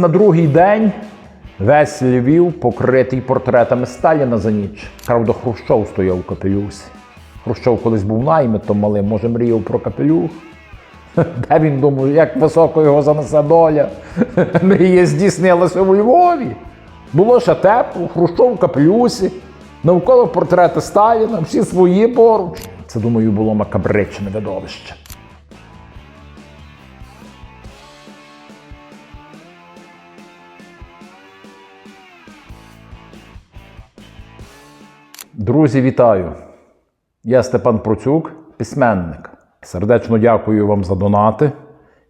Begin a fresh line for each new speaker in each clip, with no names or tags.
На другий день весь Львів покритий портретами Сталіна за ніч. Правда, Хрущов стояв у капелюсі. Хрущов колись був наймитом малим, може мріяв про капелюх. Де він думав, як високо його занесе доля. Мрія здійснилася у Львові. Було ще тепло, Хрущов у капелюсі, навколо портрети Сталіна, всі свої поруч. Це, думаю, було макабричне видовище. Друзі, вітаю! Я Степан Процюк, письменник. Сердечно дякую вам за донати,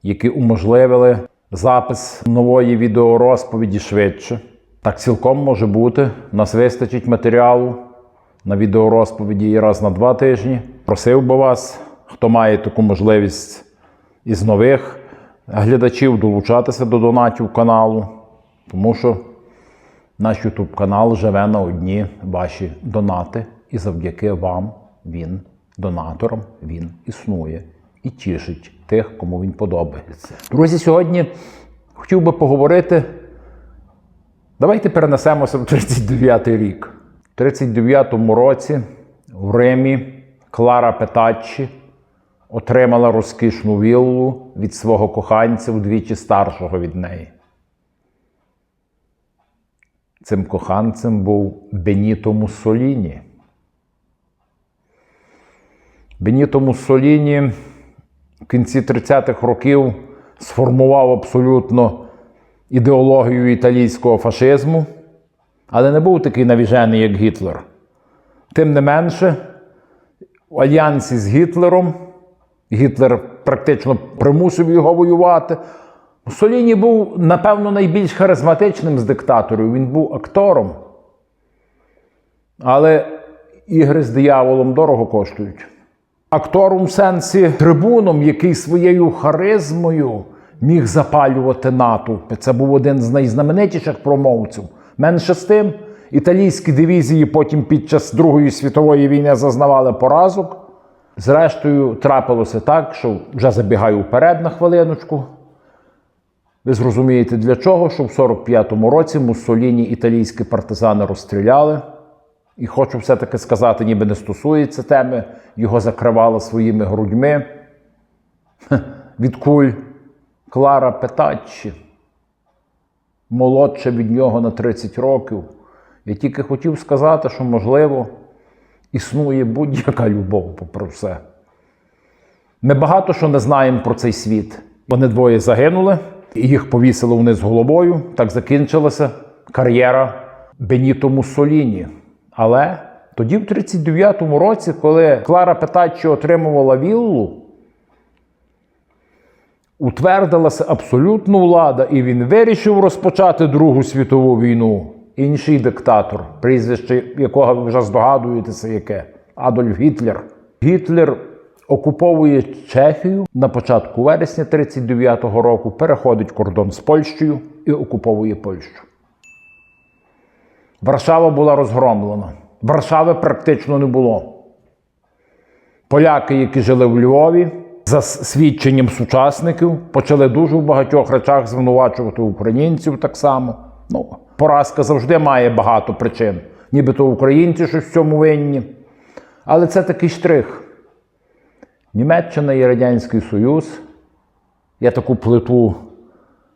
які уможливили запис нової відеорозповіді швидше. Так цілком може бути. Нас вистачить матеріалу на відеорозповіді і раз на два тижні. Просив би вас, хто має таку можливість із нових глядачів долучатися до донатів каналу, тому що наш YouTube канал живе на одні ваші донати, і завдяки вам він, донаторам, він існує і тішить тих, кому він подобається. Друзі, сьогодні хотів би поговорити. Давайте перенесемося в 39-й рік. У 39-му році в Римі Клара Петаччі отримала розкішну віллу від свого коханця вдвічі старшого від неї. Цим коханцем був Беніто Муссоліні. Беніто Муссоліні в кінці 30-х років сформував абсолютно ідеологію італійського фашизму, але не був такий навіжений, як Гітлер. Тим не менше, в альянсі з Гітлером Гітлер практично примусив його воювати. Муссоліні був, напевно, найбільш харизматичним з диктаторів. Він був актором. Але ігри з дияволом дорого коштують. Актором в сенсі трибуном, який своєю харизмою міг запалювати натовпи. Це був один з найзнаменитіших промовців. Менше з тим, італійські дивізії потім під час Другої світової війни зазнавали поразок. Зрештою, трапилося так, що вже забігаю вперед на хвилиночку. Ви зрозумієте для чого, що в 45-му році Муссоліні італійські партизани розстріляли. І хочу все-таки сказати, ніби не стосується теми, його закривали своїми грудьми. Від куль Клара Петаччі, молодша від нього на 30 років. Я тільки хотів сказати, що, можливо, існує будь-яка любов, попри все. Ми багато що не знаємо про цей світ. Вони двоє загинули, їх повісили вниз головою. Так закінчилася кар'єра Беніто Муссоліні. Але тоді, в 39-му році, коли Клара Петаччі отримувала віллу, утвердилася абсолютна влада, і він вирішив розпочати Другу світову війну. Інший диктатор, прізвище якого ви вже здогадуєтеся, яке Адольф Гітлер. Гітлер окуповує Чехію на початку вересня 39-го року, переходить кордон з Польщею і окуповує Польщу. Варшава була розгромлена. Варшави практично не було. Поляки, які жили в Львові, за свідченням сучасників, почали дуже в багатьох речах звинувачувати українців так само. Ну, поразка завжди має багато причин. Нібито українці щось в цьому винні. Але це такий штрих. Німеччина і Радянський Союз. Я таку плиту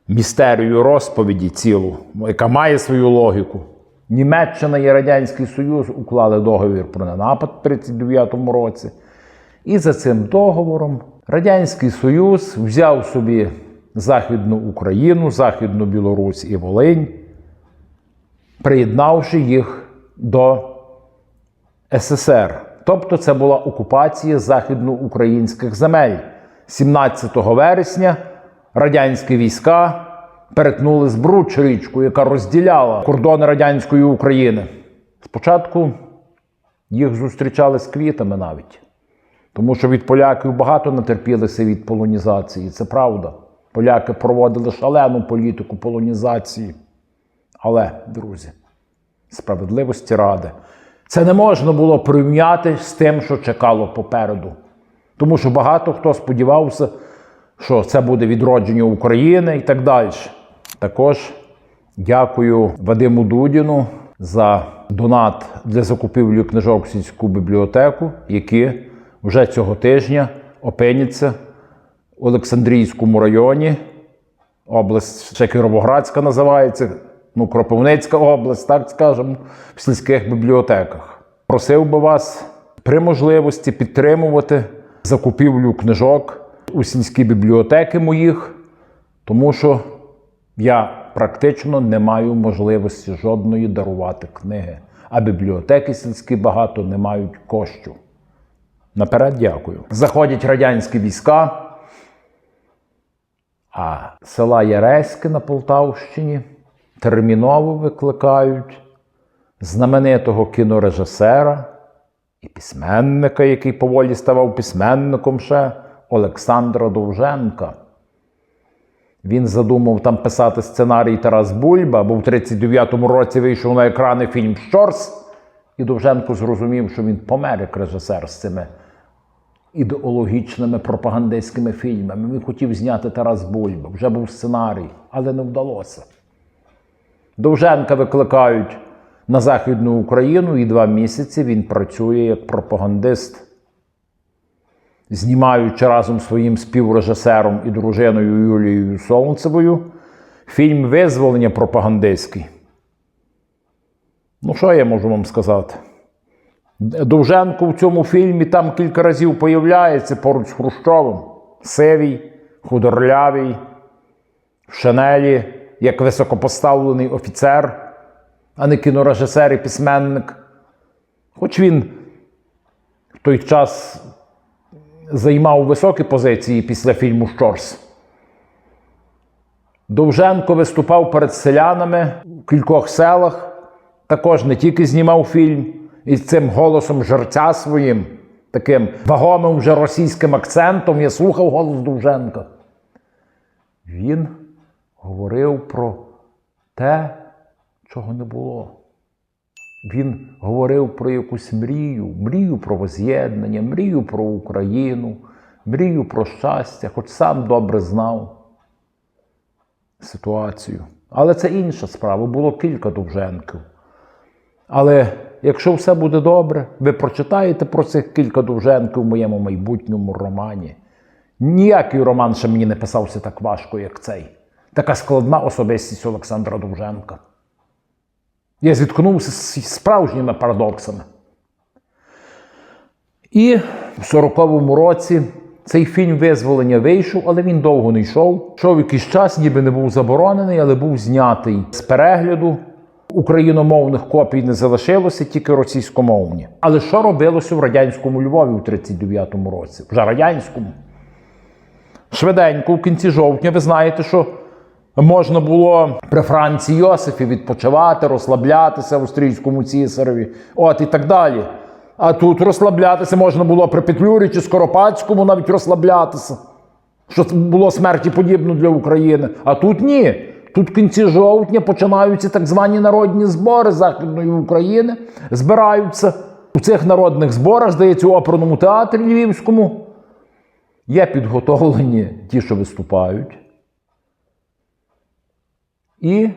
містерію розповіді цілу, яка має свою логіку. Німеччина і Радянський Союз уклали договір про ненапад в 1939 році. І за цим договором Радянський Союз взяв собі Західну Україну, Західну Білорусь і Волинь, приєднавши їх до СССР. Тобто це була окупація західноукраїнських земель. 17 вересня радянські війська перетнули Збруч річку, яка розділяла кордони радянської України. Спочатку їх зустрічали з квітами навіть, тому що від поляків багато натерпілися від полонізації. Це правда. Поляки проводили шалену політику полонізації. Але, друзі, справедливості ради, це не можна було порівняти з тим, що чекало попереду. Тому що багато хто сподівався, що це буде відродження України і так далі. Також дякую Вадиму Дудіну за донат для закупівлі книжок в сільську бібліотеку, які вже цього тижня опиняться в Олександрійському районі. Область ще Кіровоградська називається, ну, Кропивницька область, так скажемо, в сільських бібліотеках. Просив би вас при можливості підтримувати закупівлю книжок у сільські бібліотеки моїх, тому що я практично не маю можливості жодної дарувати книги, а бібліотеки сільські багато не мають коштів. Наперед дякую. Заходять радянські війська, а села Яреське на Полтавщині терміново викликають знаменитого кінорежисера і письменника, який поволі ставав письменником ще Олександра Довженка. Він задумав там писати сценарій Тарас Бульба, бо в 39-му році вийшов на екрани фільм Щорс, і Довженко зрозумів, що він помер як режисер з цими ідеологічними пропагандистськими фільмами. Він хотів зняти Тарас Бульба, вже був сценарій, але не вдалося. Довженка викликають на Західну Україну, і два місяці він працює як пропагандист, знімаючи разом своїм співрежисером і дружиною Юлією Солнцевою фільм Визволення пропагандистський. Ну, що я можу вам сказати? Довженко в цьому фільмі там кілька разів появляється поруч з Хрущовим. Сивий, худорлявий, в шинелі, як високопоставлений офіцер, а не кінорежисер і письменник. Хоч він в той час займав високі позиції після фільму Щорс. Довженко виступав перед селянами в кількох селах, також не тільки знімав фільм із цим голосом жерця своїм, таким вагомим вже російським акцентом. Я слухав голос Довженка. Він говорив про те, чого не було. Він говорив про якусь мрію, мрію про воз'єднання, мрію про Україну, мрію про щастя, хоч сам добре знав ситуацію. Але це інша справа, було кілька Довженків. Але якщо все буде добре, ви прочитаєте про цих кілька Довженків в моєму майбутньому романі. Ніякий роман ще мені не писався так важко, як цей. Така складна особистість Олександра Довженка. Я зіткнувся з справжніми парадоксами. І в 40-му році цей фільм визволення вийшов, але він довго не йшов. Йшов якийсь час, ніби не був заборонений, але був знятий з перегляду. Україномовних копій не залишилося, тільки російськомовні. Але що робилося в радянському Львові у 39-му році? Вже радянському. Швиденько, в кінці жовтня, ви знаєте, що можна було при Франції Йосифі відпочивати, розслаблятися австрійському цісареві, от і так далі. А тут розслаблятися можна було при Петлюрі чи Скоропадському навіть розслаблятися, що було смерті подібно для України. А тут ні. Тут в кінці жовтня починаються так звані народні збори Західної України, збираються у цих народних зборах, здається, у оперному театрі Львівському. Є підготовлені ті, що виступають. І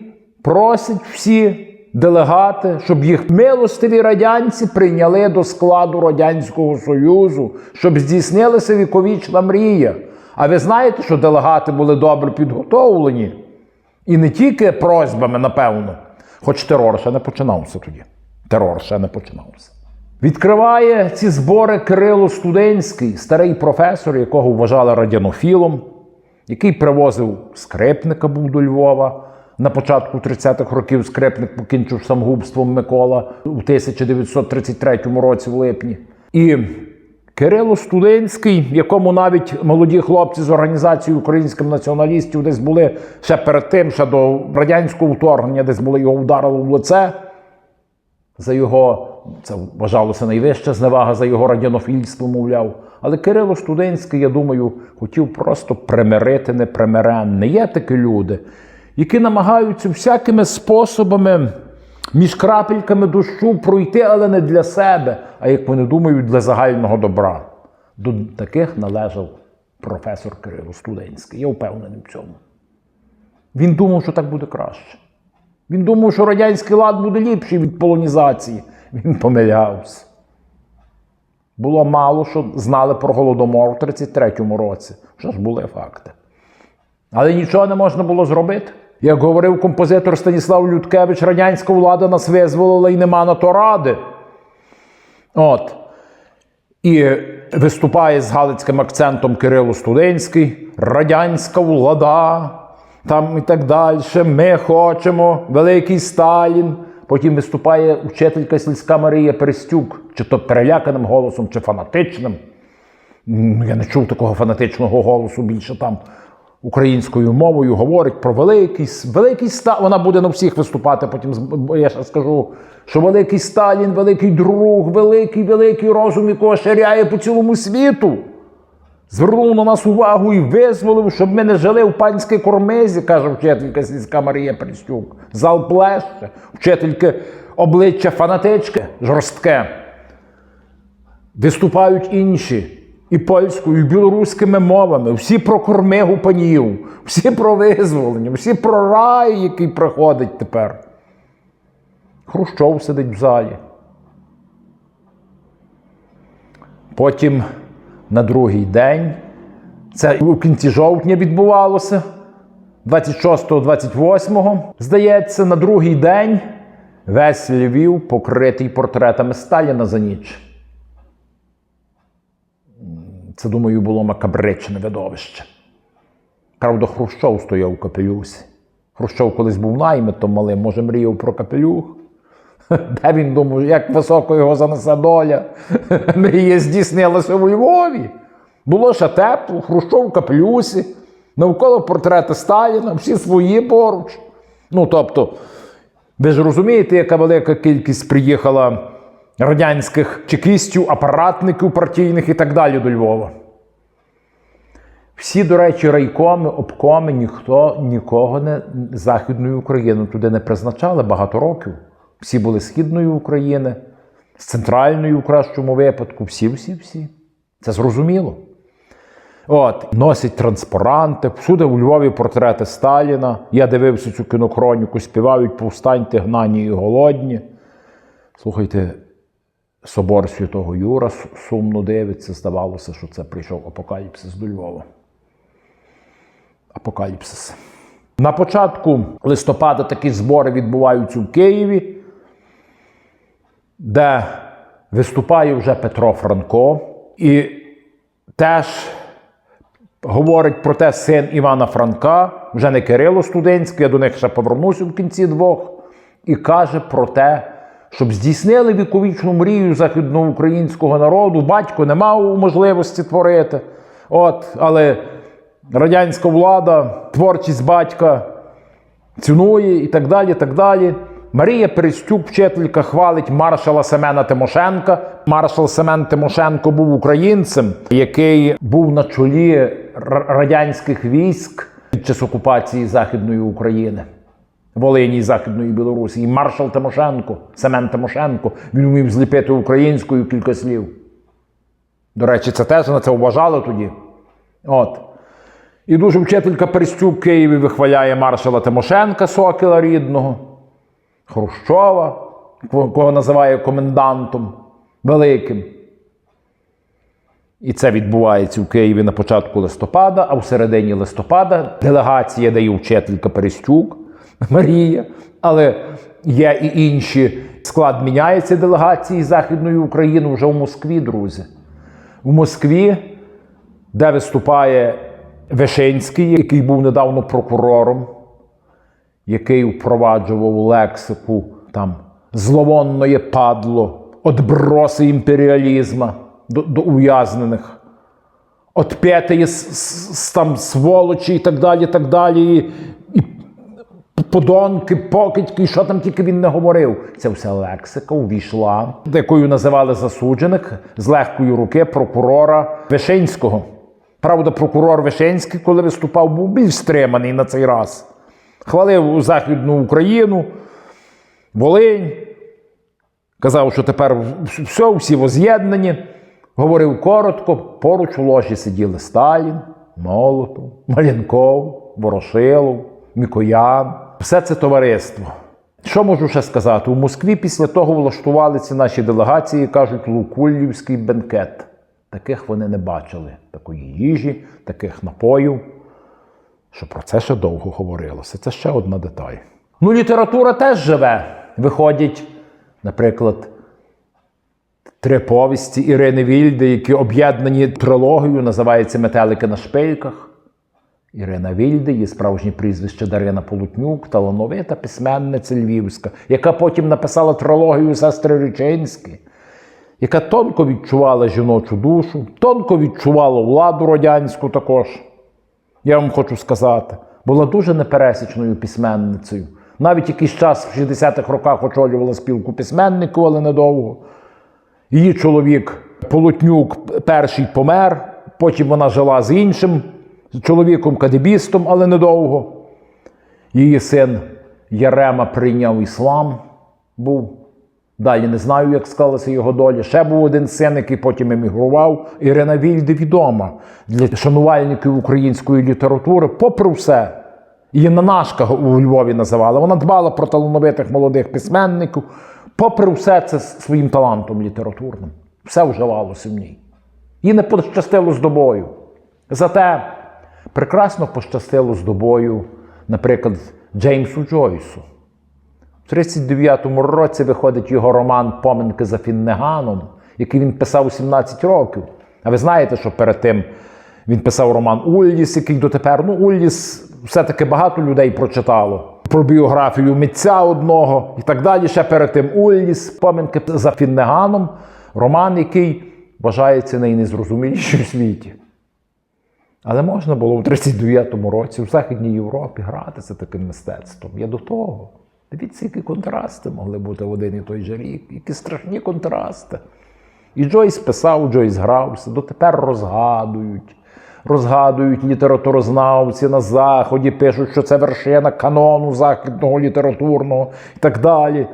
просять всі делегати, щоб їх милостиві радянці прийняли до складу Радянського Союзу, щоб здійснилася віковічна мрія. А ви знаєте, що делегати були добре підготовлені? І не тільки просьбами, напевно, хоч терор ще не починався тоді. Терор ще не починався. Відкриває ці збори Кирило Студенський, старий професор, якого вважали радянофілом, який привозив скрипника був до Львова. На початку 30-х років скрипник покінчив самогубством Микола у 1933 році в липні. І Кирило Студенський, якому навіть молоді хлопці з організації українських націоналістів десь були ще перед тим, ще до радянського вторгнення, десь були його вдарили в лице. За його, це вважалося найвища зневага за його радянофільство, мовляв. Але Кирило Студенський, я думаю, хотів просто примирити непримиренне. Є такі люди, які намагаються всякими способами між крапельками дощу пройти, але не для себе, а як вони думають, для загального добра. До таких належав професор Кирило Студенський. Я впевнений в цьому. Він думав, що так буде краще. Він думав, що радянський лад буде ліпший від полонізації. Він помилявся. Було мало, що знали про голодомор в 33-му році. Що ж були факти. Але нічого не можна було зробити. Як говорив композитор Станіслав Людкевич, радянська влада нас визволила і нема на то ради. От. І виступає з галицьким акцентом Кирило Студенський, радянська влада, там і так далі. Ми хочемо, великий Сталін. Потім виступає учителька сільська Марія Перестюк, чи то переляканим голосом, чи фанатичним. Я не чув такого фанатичного голосу більше там українською мовою говорить про великий, великий Сталін. Вона буде на всіх виступати. Потім я ще скажу, що великий Сталін, великий друг, великий, великий розум, якого ширяє по цілому світу. Звернув на нас увагу і визволив, щоб ми не жили в панській кормизі, каже вчителька сільська Марія Пристюк. Зал плеще, вчительки обличчя фанатичке, жорстке. Виступають інші. І польською, і білоруськими мовами, всі про кормигу панів, всі про визволення, всі про рай, який приходить тепер. Хрущов сидить в залі. Потім на другий день, це у кінці жовтня відбувалося, 26-28, здається, на другий день весь Львів покритий портретами Сталіна за ніч. Це, думаю, було макабричне видовище. Правда, Хрущов стояв у капелюсі. Хрущов колись був наймитом малим, може, мріяв про капелюх. Де він думав, як високо його занесе доля. Мрія здійснилася у Львові. Було ще тепло, Хрущов у капелюсі, навколо портрети Сталіна, всі свої поруч. Ну, тобто, ви ж розумієте, яка велика кількість приїхала радянських чекістів, апаратників партійних і так далі до Львова. Всі, до речі, райкоми, обкоми, ніхто нікого не з Західної України туди не призначали багато років. Всі були Східної України, з центральної у кращому випадку. Всі, всі, всі. Це зрозуміло. От, носять транспаранти, всюди у Львові портрети Сталіна. Я дивився цю кінохроніку, співають повстаньте, гнані і голодні. Слухайте, собор Святого Юра сумно дивиться, здавалося, що це прийшов апокаліпсис до Львова. Апокаліпсис. На початку листопада такі збори відбуваються в Києві, де виступає вже Петро Франко і теж говорить про те син Івана Франка, вже не Кирило Студенський, я до них ще повернуся в кінці двох, і каже про те, щоб здійснили віковічну мрію західноукраїнського народу. Батько не мав можливості творити. От, але радянська влада, творчість батька цінує і так далі. так далі. Марія Перестюк, вчителька, хвалить маршала Семена Тимошенка. Маршал Семен Тимошенко був українцем, який був на чолі радянських військ під час окупації Західної України. Волині Західної Білорусі. І маршал Тимошенко, Семен Тимошенко, він вмів зліпити українською кілька слів. До речі, це теж на це вважали тоді. От. І дуже вчителька Перестюк в Києві вихваляє маршала Тимошенка, сокіла рідного, Хрущова, кого називає комендантом великим. І це відбувається в Києві на початку листопада, а в середині листопада делегація дає вчителька Перестюк Марія, але є і інші. Склад міняється делегації Західної України вже в Москві, друзі. В Москві, де виступає Вишинський, який був недавно прокурором, який впроваджував лексику там зловонної падло, отброси імперіалізму до, до ув'язнених, отп'ятої с- с- там сволочі і так далі, так далі. Подонки, покидьки, що там тільки він не говорив. Це вся лексика увійшла, якою називали засуджених з легкої руки прокурора Вишинського. Правда, прокурор Вишинський, коли виступав, був більш стриманий на цей раз. Хвалив Західну Україну, Волинь. Казав, що тепер все, всі воз'єднані. Говорив коротко, поруч у ложі сиділи Сталін, Молотов, Маленков, Ворошилов, Мікоян, все це товариство. Що можу ще сказати? У Москві після того влаштували ці наші делегації, кажуть, лукуллівський бенкет. Таких вони не бачили, такої їжі, таких напоїв. Що про це ще довго говорилося. Це ще одна деталь. Ну, література теж живе. Виходять, наприклад, три повісті Ірини Вільди, які об'єднані трилогією, називаються Метелики на шпильках. Ірина Вільде, її справжнє прізвище Дарина Полутнюк, талановита письменниця львівська, яка потім написала трилогію Сестри Річинські, яка тонко відчувала жіночу душу, тонко відчувала владу радянську також. Я вам хочу сказати, була дуже непересічною письменницею. Навіть якийсь час в 60-х роках очолювала спілку письменників, але недовго. Її чоловік Полотнюк перший помер, потім вона жила з іншим чоловіком, кадебістом, але недовго. Її син Ярема прийняв іслам, був. Далі не знаю, як склалася його доля. Ще був один син, який потім емігрував. Ірина Вільде відома для шанувальників української літератури, попри все. Її Нанашка у Львові називали. Вона дбала про талановитих молодих письменників. Попри все це своїм талантом літературним. Все вживалося в ній. Їй не пощастило з добою. Зате прекрасно пощастило з добою, наприклад, Джеймсу Джойсу. В 39-му році виходить його роман Поминки за Фіннеганом, який він писав у 17 років. А ви знаєте, що перед тим він писав роман Улліс, який дотепер, ну, Улліс все-таки багато людей прочитало. Про біографію митця одного і так далі. Ще перед тим Улліс, Поминки за Фіннеганом, роман, який вважається найнезрозуміліший у світі. Але можна було в 39-му році в Західній Європі гратися таким мистецтвом. Я до того. Дивіться, які контрасти могли бути в один і той же рік, які страшні контрасти. І Джойс писав, Джойс грався, дотепер розгадують. Розгадують літературознавці на Заході, пишуть, що це вершина канону західного літературного і так далі.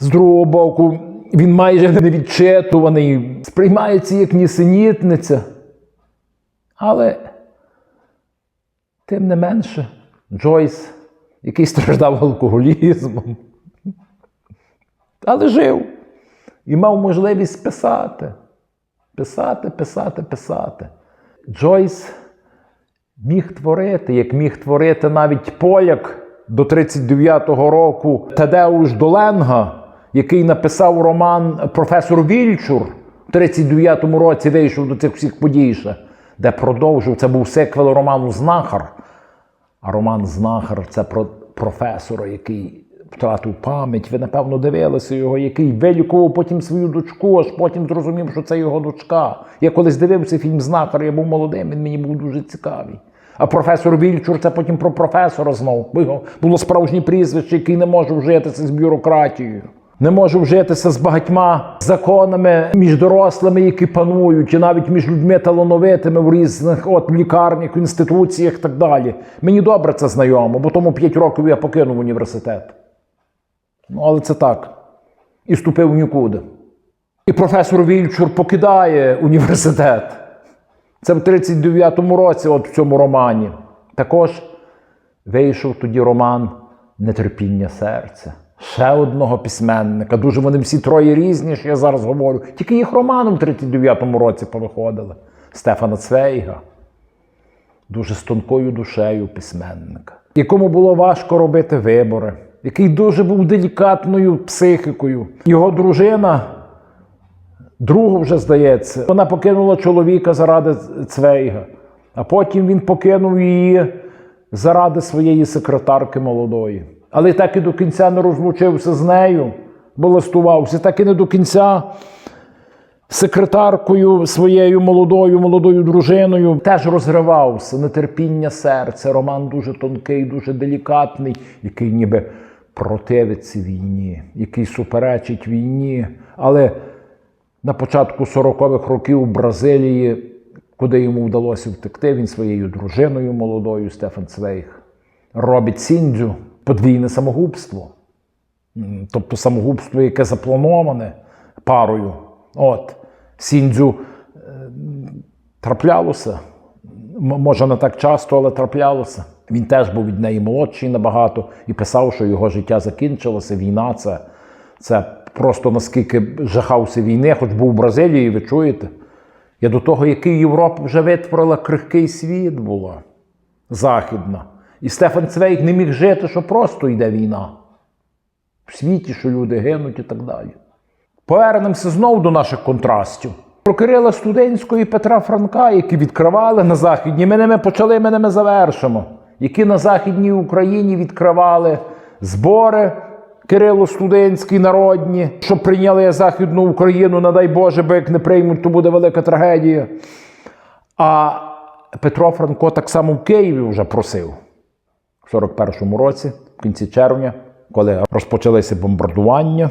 З другого боку, він майже невідчитуваний, сприймається як нісенітниця. Але, тим не менше, Джойс, який страждав алкоголізмом, але жив і мав можливість писати. Писати, писати, писати. Джойс міг творити, як міг творити навіть поляк до 39-го року Тадеуш Доленга, який написав роман Професор Вільчур в 39-му році вийшов до цих всіх подій, ще, де продовжив. Це був сиквел роману Знахар. А роман Знахар це про професора, який втратив пам'ять. Ви, напевно, дивилися його, який вилікував потім свою дочку, аж потім зрозумів, що це його дочка. Я колись дивився фільм Знахар, я був молодим, він мені був дуже цікавий. А професор Вільчур це потім про професора знов. Було справжнє прізвище, який не може вжитися з бюрократією. Не може вжитися з багатьма законами між дорослими, які панують, і навіть між людьми талановитими в різних от, лікарнях, інституціях і так далі. Мені добре це знайомо, бо тому 5 років я покинув університет. Ну, але це так. І вступив в нікуди. І професор Вільчур покидає університет. Це в 39-му році, от в цьому романі. Також вийшов тоді роман Нетерпіння серця. Ще одного письменника. Дуже вони всі троє різні, що я зараз говорю. Тільки їх романи в 39-му році повиходили. Стефана Цвейга. Дуже з тонкою душею письменника, якому було важко робити вибори, який дуже був делікатною психікою. Його дружина, другу вже здається, вона покинула чоловіка заради Цвейга, а потім він покинув її заради своєї секретарки молодої. Але так і до кінця не розлучився з нею, бо листувався, так і не до кінця секретаркою своєю молодою, молодою дружиною теж розривався нетерпіння серця. Роман дуже тонкий, дуже делікатний, який ніби противиться війні, який суперечить війні. Але на початку 40-х років у Бразилії, куди йому вдалося втекти, він своєю дружиною молодою Стефан Цвейг робить Сіндзю подвійне самогубство. Тобто самогубство, яке заплановане парою. От, Сіндзю е, траплялося. Може, не так часто, але траплялося. Він теж був від неї молодший набагато і писав, що його життя закінчилося. Війна це, це просто наскільки жахався війни, хоч був в Бразилії, ви чуєте? Я до того, який Європа вже витворила крихкий світ була західна. І Стефан Цвейк не міг жити, що просто йде війна. В світі, що люди гинуть і так далі. Повернемося знову до наших контрастів. Про Кирила Студенського і Петра Франка, які відкривали на Західній, ми ними почали, ми ними завершимо. Які на Західній Україні відкривали збори Кирило Студенський народні, щоб прийняли Західну Україну, не дай Боже, бо як не приймуть, то буде велика трагедія. А Петро Франко так само в Києві вже просив в 41-му році, в кінці червня, коли розпочалися бомбардування.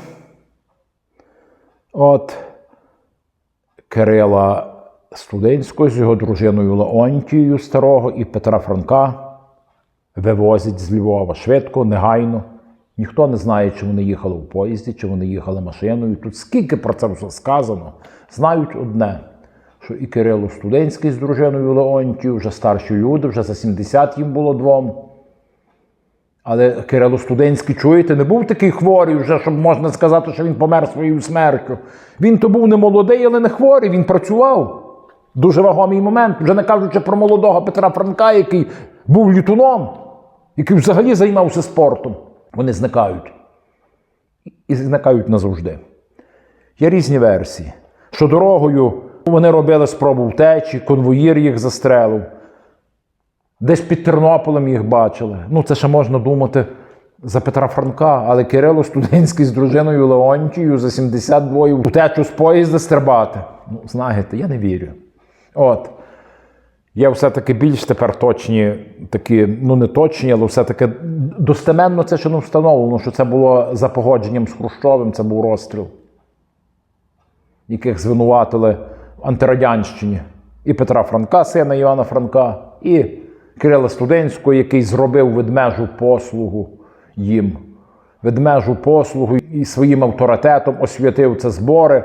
От Кирила Студенського з його дружиною Леонтією Старого і Петра Франка вивозять з Львова швидко, негайно. Ніхто не знає, чи вони їхали в поїзді, чи вони їхали машиною. Тут скільки про це все сказано, знають одне, що і Кирило Студенський з дружиною Леонтією, вже старші люди, вже за 70 їм було двом. Але Кирило Студенський, чуєте, не був такий хворий вже, щоб можна сказати, що він помер своєю смертю. Він то був не молодий, але не хворий, він працював. Дуже вагомий момент, вже не кажучи про молодого Петра Франка, який був літуном, який взагалі займався спортом. Вони зникають. І зникають назавжди. Є різні версії, що дорогою вони робили спробу втечі, конвоїр їх застрелив. Десь під Тернополем їх бачили. Ну, це ще можна думати за Петра Франка, але Кирило Студенський з дружиною Леонтією за 72 втечу з поїзда стрибати. Ну, знаєте, я не вірю. От. Є все-таки більш тепер точні, такі, ну не точні, але все-таки достеменно це ще не встановлено, що це було за погодженням з Хрущовим, це був розстріл, яких звинуватили в антирадянщині. І Петра Франка, сина Івана Франка, і Кирила Студенського, який зробив ведмежу послугу їм. Ведмежу послугу і своїм авторитетом освятив це збори.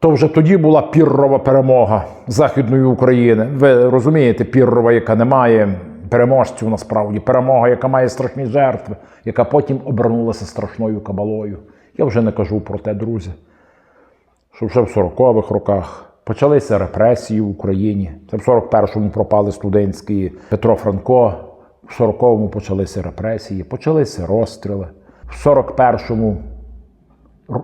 То вже тоді була піррова перемога Західної України. Ви розумієте, піррова, яка не має переможців насправді, перемога, яка має страшні жертви, яка потім обернулася страшною кабалою. Я вже не кажу про те, друзі, що вже в 40-х роках почалися репресії в Україні. Це в 41-му пропали студентські Петро Франко, в 40-му почалися репресії, почалися розстріли. В 41-му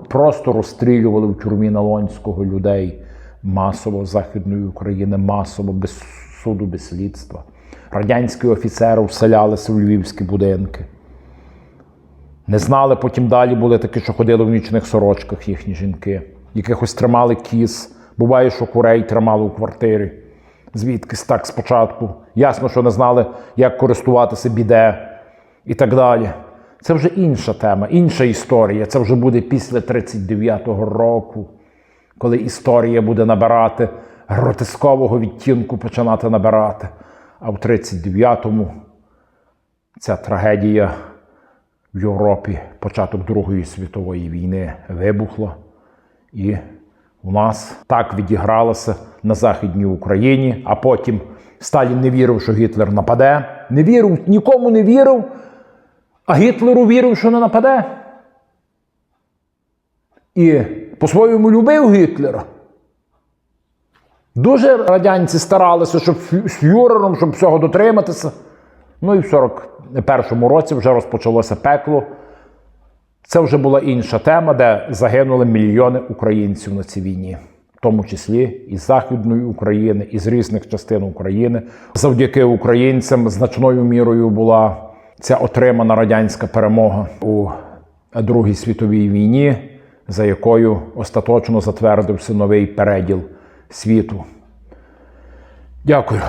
просто розстрілювали в тюрмі Налонського людей масово Західної України, масово, без суду, без слідства. Радянські офіцери вселялися в львівські будинки. Не знали, потім далі були такі, що ходили в нічних сорочках їхні жінки, якихось тримали кіз. Буває, що курей тримали у квартирі. Звідкись так спочатку. Ясно, що не знали, як користуватися біде і так далі. Це вже інша тема, інша історія. Це вже буде після 39-го року, коли історія буде набирати гротескового відтінку починати набирати. А в 39-му ця трагедія в Європі, початок Другої світової війни вибухла. І у нас так відігралося на Західній Україні, а потім Сталін не вірив, що Гітлер нападе. Не вірив, нікому не вірив. А Гітлеру вірив, що не нападе. І по-своєму любив Гітлера. Дуже радянці старалися, щоб з Фюрером, щоб всього дотриматися. Ну і в 41-му році вже розпочалося пекло. Це вже була інша тема, де загинули мільйони українців на цій війні, в тому числі із Західної України, із різних частин України. Завдяки українцям значною мірою була ця отримана радянська перемога у Другій світовій війні, за якою остаточно затвердився новий переділ світу. Дякую.